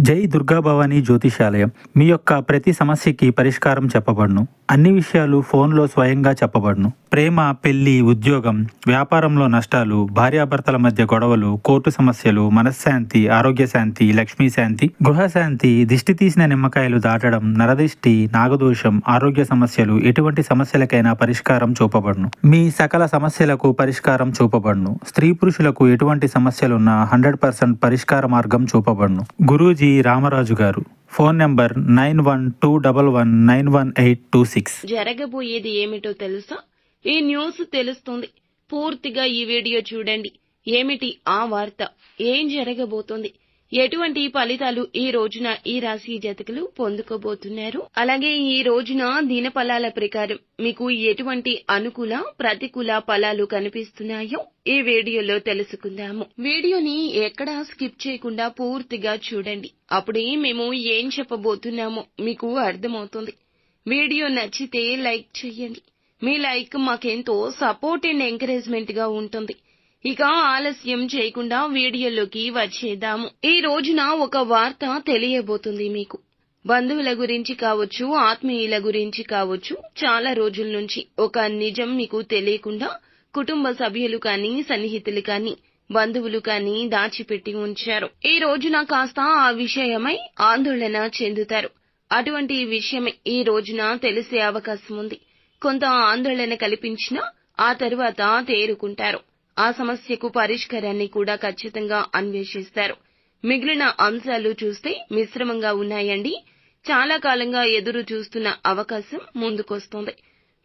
జై దుర్గాభవాని జ్యోతిషాలయం. మీ యొక్క ప్రతి సమస్యకి పరిష్కారం చెప్పబడును. అన్ని విషయాలు ఫోన్లో స్వయంగా చెప్పబడును. ప్రేమ పెళ్ళి ఉద్యోగం వ్యాపారంలో నష్టాలు భార్యాభర్తల మధ్య గొడవలు కోర్టు సమస్యలు మనశ్శాంతి ఆరోగ్య శాంతి లక్ష్మీ శాంతి గృహశాంతి దిష్టి తీసిన నిమ్మకాయలు దాటడం నరదిష్టి నాగదోషం ఆరోగ్య సమస్యలు ఎటువంటి సమస్యలకైనా పరిష్కారం చూపబడును. మీ సకల సమస్యలకు పరిష్కారం చూపబడును. స్త్రీ పురుషులకు ఎటువంటి సమస్యలున్నా హండ్రెడ్ పర్సెంట్ పరిష్కార మార్గం చూపబడును. గురూజీ రామరాజు గారు. Phone number nine one two double one nine one eight two six. జరగబోయేది ఏమిటో తెలుసా? ఈ న్యూస్ తెలుస్తుంది. పూర్తిగా ఈ వీడియో చూడండి. ఏమిటి ఆ వార్త? ఏం జరగబోతోంది? ఎటువంటి ఫలితాలు ఈ రోజున ఈ రాశి జాతకులు పొందుకోబోతున్నారు? అలాగే ఈ రోజున దినఫలాల ప్రకారం మీకు ఎటువంటి అనుకూల ప్రతికూల ఫలాలు కనిపిస్తున్నాయో ఈ వీడియోలో తెలుసుకుందాము. వీడియోని ఎక్కడా స్కిప్ చేయకుండా పూర్తిగా చూడండి. అప్పుడే మేము ఏం చెప్పబోతున్నామో మీకు అర్థమవుతుంది. వీడియో నచ్చితే లైక్ చేయండి. మీ లైక్ మాకెంతో సపోర్ట్ అండ్ ఎంకరేజ్మెంట్గా ఉంటుంది. ఇక ఆలస్యం చేయకుండా వీడియోలోకి వచ్చేద్దాము. ఈ రోజున ఒక వార్త తెలియబోతుంది మీకు. బంధువుల గురించి కావచ్చు ఆత్మీయుల గురించి కావచ్చు చాలా రోజుల నుంచి. ఒక నిజం మీకు తెలియకుండా కుటుంబ సభ్యులు కానీ సన్నిహితులు కానీ బంధువులు కానీ దాచిపెట్టి ఉంచారు. ఈ రోజున కాస్త ఆ విషయమై ఆందోళన చెందుతారు. అటువంటి విషయమే ఈ రోజున తెలిసే అవకాశం ఉంది. కొంత ఆందోళన కల్పించినా ఆ తరువాత తేరుకుంటారు. ఆ సమస్యకు పరిష్కారాన్ని కూడా ఖచ్చితంగా అన్వేషిస్తారు. మిగిలిన అంశాలు చూస్తే మిశ్రమంగా ఉన్నాయండి. చాలా కాలంగా ఎదురు చూస్తున్న అవకాశం ముందుకొస్తోంది.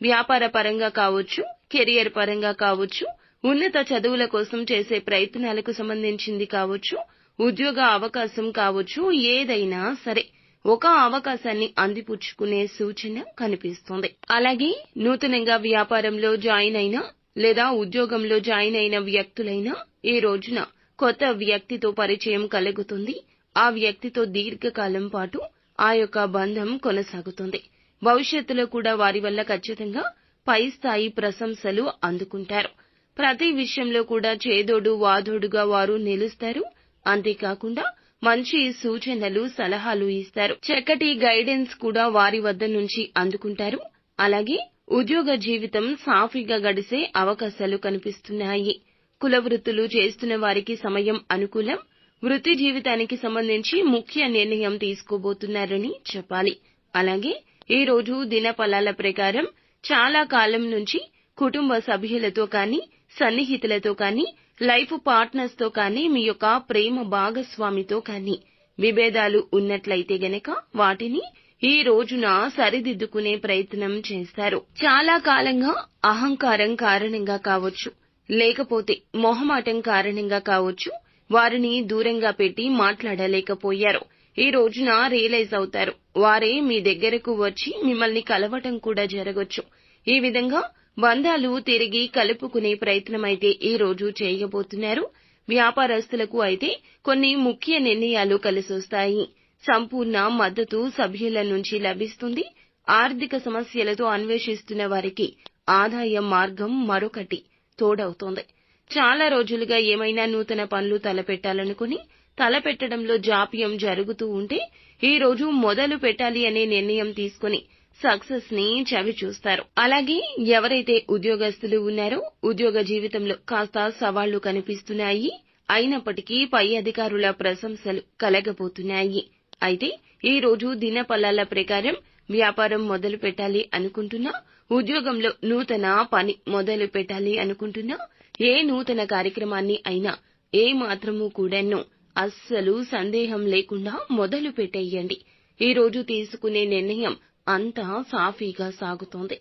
వ్యాపార పరంగా కావచ్చు కెరియర్ పరంగా కావచ్చు ఉన్నత చదువుల కోసం చేసే ప్రయత్నాలకు సంబంధించింది కావచ్చు ఉద్యోగ అవకాశం కావచ్చు ఏదైనా సరే ఒక అవకాశాన్ని అందిపుచ్చుకునే సూచన కనిపిస్తోంది. అలాగే నూతనంగా వ్యాపారంలో జాయిన్ అయిన లేదా ఉద్యోగంలో జాయిన్ అయిన వ్యక్తులైనా ఈ రోజున కొత్త వ్యక్తితో పరిచయం కలుగుతుంది. ఆ వ్యక్తితో దీర్ఘకాలం పాటు ఆ యొక్క బంధం కొనసాగుతుంది. భవిష్యత్తులో కూడా వారి వల్ల ఖచ్చితంగా పై స్థాయి ప్రశంసలు అందుకుంటారు. ప్రతి విషయంలో కూడా చేదోడు వాదోడుగా వారు నిలుస్తారు. అంతేకాకుండా మంచి సూచనలు సలహాలు ఇస్తారు. చక్కటి గైడెన్స్ కూడా వారి వద్ద నుంచి అందుకుంటారు. అలాగే ఉద్యోగ జీవితం సాఫీగా గడిసే అవకాశాలు కనిపిస్తున్నాయి. కుల వృత్తులు చేస్తున్న వారికి సమయం అనుకూలం వృత్తి జీవితానికి సంబంధించి ముఖ్య నిర్ణయం తీసుకోబోతున్నారని చెప్పాలి. అలాగే ఈ రోజు దినఫలాల ప్రకారం చాలా కాలం నుంచి కుటుంబ సభ్యులతో కానీ సన్నిహితులతో కానీ లైఫ్ పార్ట్నర్స్తో కానీ మీ యొక్క ప్రేమ భాగస్వామితో కానీ విభేదాలు ఉన్నట్లయితే గనక వాటిని ఈ రోజున సరిదిద్దుకునే ప్రయత్నం చేస్తారు. చాలా కాలంగా అహంకారం కారణంగా కావచ్చు లేకపోతే మొహమాటం కారణంగా కావచ్చు వారిని దూరంగా పెట్టి మాట్లాడలేకపోయారు. ఈ రోజున రియలైజ్ అవుతారు. వారే మీ దగ్గరకు వచ్చి మిమ్మల్ని కలవటం కూడా జరగొచ్చు. ఈ విధంగా బంధాలు తిరిగి కలుపుకునే ప్రయత్నమైతే ఈ రోజు చేయబోతున్నారు. వ్యాపారస్తులకు అయితే కొన్ని ముఖ్య నిర్ణయాలు కలిసొస్తాయి. సంపూర్ణ మద్దతు సభ్యుల నుంచి లభిస్తుంది. ఆర్థిక సమస్యలతో అన్వేషిస్తున్న వారికి ఆదాయ మార్గం మరొకటి తోడవుతోంది. చాలా రోజులుగా ఏమైనా నూతన పనులు తలపెట్టాలనుకుని తలపెట్టడంలో జాప్యం జరుగుతూ ఉంటే ఈ రోజు మొదలు పెట్టాలి అనే నిర్ణయం తీసుకుని సక్సెస్ని చవి చూస్తారు అలాగే ఎవరైతే ఉద్యోగస్తులు ఉన్నారో ఉద్యోగ జీవితంలో కాస్త సవాళ్ళు కనిపిస్తున్నాయి. అయినప్పటికీ పై అధికారుల ప్రశంసలు కలగబోతున్నాయి. అయితే ఈ రోజు దిన ఫలాల ప్రకారం వ్యాపారం మొదలు పెట్టాలి అనుకుంటున్నా ఉద్యోగంలో నూతన పని మొదలు పెట్టాలి అనుకుంటున్నా ఏ నూతన కార్యక్రమాన్ని అయినా ఏ మాత్రము కూడాను అస్సలు సందేహం లేకుండా మొదలు పెట్టేయండి. ఈ రోజు తీసుకునే నిర్ణయం అంతా సాఫీగా సాగుతోంది.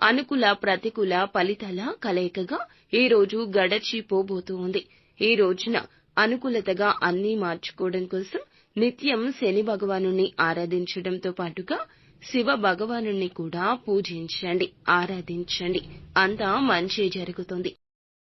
అనుకూల ప్రతికూల ఫలితాల కలయికగా ఈ రోజు గడచిపోబోతోంది. ఈ రోజున అనుకూలతగా అన్నీ మార్చుకోవడం కోసం నిత్యం శని భగవాను ఆరాధించడంతో పాటుగా శివ భగవాను కూడా పూజించండి ఆరాధించండి. అంతా మంచి జరుగుతుంది.